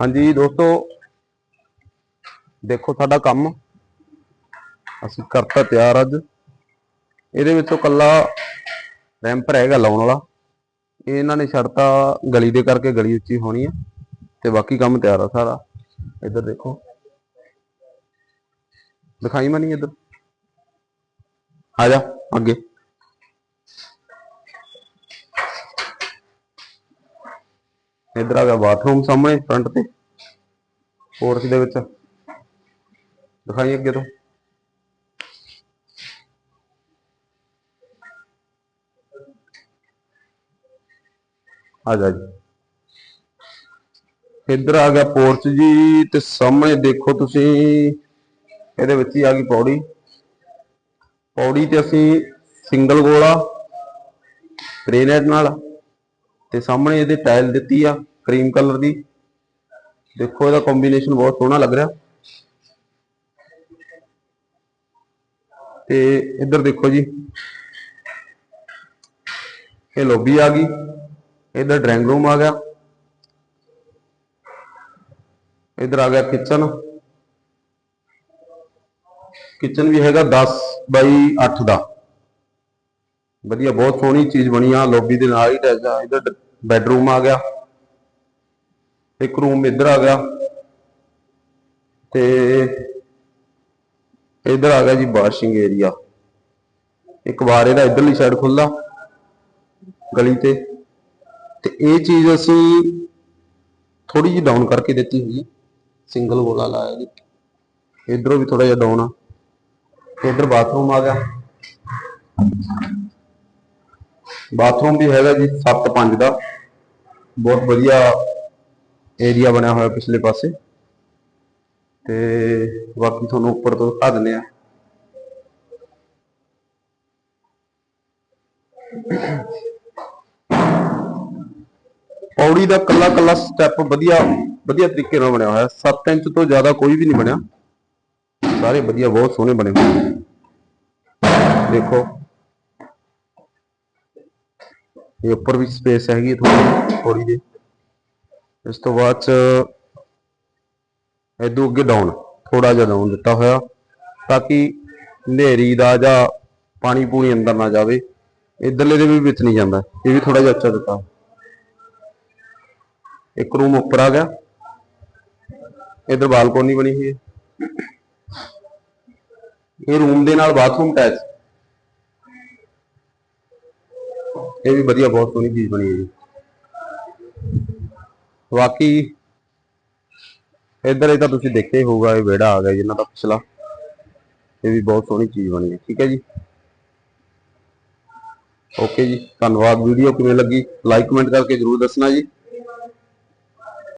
ਹਾਂਜੀ ਦੋਸਤੋ, ਦੇਖੋ ਸਾਡਾ ਕੰਮ। ਅਸੀਂ ਕਰਤਾ ਤਿਆਰ ਅੱਜ। ਇਹਦੇ ਵਿੱਚੋਂ ਕੱਲਾ ਰੈਂਪ ਰਹੇਗਾ ਲਾਉਣ ਵਾਲਾ। ਇਹ ਇਹਨਾਂ ਨੇ ਛੱਡਤਾ ਗਲੀ ਦੇ ਕਰਕੇ ਗਲੀ ਉੱਚੀ ਹੋਣੀ ਹੈ ਤੇ ਬਾਕੀ ਕੰਮ ਤਿਆਰ ਆ ਸਾਰਾ। ਇੱਧਰ ਦੇਖੋ। ਦਿਖਾਈ ਮਨੀ ਇੱਧਰ। ਆ ਜਾ, ਅੱਗੇ। ਇੱਧਰ ਆ ਗਿਆ ਬਾਥਰੂਮ ਸਾਹਮਣੇ ਫਰੰਟ ਤੇ। ਪੋਰਚ ਦੇ ਵਿੱਚ। ਦਿਖਾਈ ਅੱਗੇ ਤੋਂ। ਆ ਜਾ ਜੀ। ਇੱਧਰ ਆ ਗਿਆ ਪੋਰਚ ਜੀ ਤੇ ਸਾਹਮਣੇ ਦੇਖੋ ਤੁਸੀਂ, ਇਹਦੇ ਵਿੱਚ ਹੀ ਆ ਗਈ ਪੌੜੀ। ਪੌੜੀ ਤੇ ਅਸੀਂ ਸਿੰਗਲ ਗੋਲਾ ਗ੍ਰੇਨਾਈਟ ਨਾਲ। ਤੇ ਸਾਹਮਣੇ ਇਹਦੇ ਟਾਇਲ ਦਿੱਤੀ ਆ ਕਰੀਮ ਕਲਰ ਦੀ। ਦੇਖੋ ਇਹਦਾ ਕੰਬੀਨੇਸ਼ਨ ਬਹੁਤ ਸੋਹਣਾ ਲੱਗ ਰਿਹਾ। ਤੇ ਇੱਧਰ ਦੇਖੋ ਜੀ। ਇਹ ਲੋਬੀ ਆ ਗਈ। ਇੱਧਰ ਡਰਾਇੰਗ ਰੂਮ ਆ ਗਿਆ। ਇੱਧਰ ਆ ਗਿਆ ਕਿਚਨ ਕਿਚਨ ਵੀ ਹੈਗਾ 10 ਬਾਈ 8 ਦਾ। ਵਧੀਆ, ਬਹੁਤ ਸੋਹਣੀ ਚੀਜ਼ ਬਣੀ ਆ, ਲੌਬੀ ਦੇ ਨਾਲ ਹੀ ਅਟੈਚ ਆ ਇੱਧਰ ਬੈਡਰੂਮ ਆ ਗਿਆ, ਇੱਕ ਰੂਮ ਇੱਧਰ ਆ ਗਿਆ, ਤੇ ਇੱਧਰ ਆ ਗਿਆ ਜੀ ਵਾਸ਼ਿੰਗ ਏਰੀਆ, ਇੱਕ ਵਾਰ ਇਹਦਾ ਇੱਧਰਲੀ ਸਾਈਡ ਖੁੱਲਾ ਗਲੀ ਤੇ ਤੇ ਇਹ ਚੀਜ਼ ਅਸੀਂ ਥੋੜੀ ਜਿਹੀ ਡਾਊਨ ਕਰਕੇ ਦਿੱਤੀ ਹੋਈ ਹੈ ਸਿੰਗਲ ਵਾਲਾ ਲਾਇਆ ਜੀ ਇਧਰੋਂ ਵੀ ਥੋੜਾ ਜਿਹਾ ਡਾਊਨ ਆ ਤੇ ਇੱਧਰ ਬਾਥਰੂਮ ਆ ਗਿਆ ਬਾਥਰੂਮ ਵੀ ਹੈਗਾ ਜੀ 7-5 ਦਾ। ਬਹੁਤ ਵਧੀਆ ਏਰੀਆ ਬਣਿਆ ਹੋਇਆ ਪਿਛਲੇ ਪਾਸੇ। ਤੇ ਬਾਕੀ ਤੁਹਾਨੂੰ ਉੱਪਰ ਤੋਂ ਦਿਖਾ ਦਿੰਦੇ ਆ ਪੌੜੀ ਦਾ ਕੱਲਾ ਕੱਲਾ ਸਟੈਪ ਵਧੀਆ ਵਧੀਆ ਤਰੀਕੇ ਨਾਲ ਬਣਿਆ ਹੋਇਆ। 7 ਇੰਚ ਤੋਂ ਜ਼ਿਆਦਾ ਕੋਈ ਵੀ ਨਹੀਂ ਬਣਿਆ। ਸਾਰੇ ਵਧੀਆ, ਬਹੁਤ ਸੋਹਣੇ ਬਣੇ ਹੋਏ। ਦੇਖੋ। ਇਹ ਉੱਪਰ ਵੀ ਸਪੇਸ ਹੈਗੀ ਥੋੜੀ ਥੋੜੀ ਜਿਹੀ ਇਸ ਤੋਂ ਬਾਅਦ ਚ ਇਦੋਂ ਅੱਗੇ ਡਾਊਨ ਥੋੜਾ ਜਿਹਾ ਡਾਊਨ ਦਿੱਤਾ ਹੋਇਆ, ਤਾਂ ਕਿ ਹਨੇਰੀ ਦਾ ਜਾਂ ਪਾਣੀ ਪੂਣੀ ਅੰਦਰ ਨਾ ਜਾਵੇ। ਇਧਰਲੇ ਦੇ ਵੀ ਵਿੱਚ ਨਹੀਂ ਜਾਂਦਾ, ਇਹ ਵੀ ਥੋੜਾ ਜਿਹਾ ਉੱਚਾ ਦਿੱਤਾ। ਇੱਕ ਰੂਮ ਉੱਪਰ ਆ ਗਿਆ। ਇਧਰ ਬਾਲਕੋਨੀ ਬਣੀ ਹੋਈ ਹੈ। ਇਹ ਰੂਮ ਦੇ ਨਾਲ ਬਾਥਰੂਮ ਅਟੈਚ ਇਹ ਵੀ ਵਧੀਆ, ਬਹੁਤ ਸੋਹਣੀ ਚੀਜ਼ ਬਣੀ ਹੈ ਜੀ। ਬਾਕੀ ਇੱਧਰ ਇਹ ਤਾਂ ਤੁਸੀਂ ਦੇਖਿਆ ਹੀ ਹੋਊਗਾ, ਇਹ ਵਿਹੜਾ ਆ ਗਿਆ ਜੀ ਇਹਨਾਂ ਦਾ ਪਿਛਲਾ। ਇਹ ਵੀ ਬਹੁਤ ਸੋਹਣੀ ਚੀਜ਼ ਬਣੀ ਹੈ, ਠੀਕ ਹੈ ਜੀ। ਓਕੇ ਜੀ, ਧੰਨਵਾਦ। ਵੀਡੀਓ ਕਿਵੇਂ ਲੱਗੀ? ਲਾਈਕ, ਕਮੈਂਟ ਕਰਕੇ ਜਰੂਰ ਦੱਸਣਾ ਜੀ।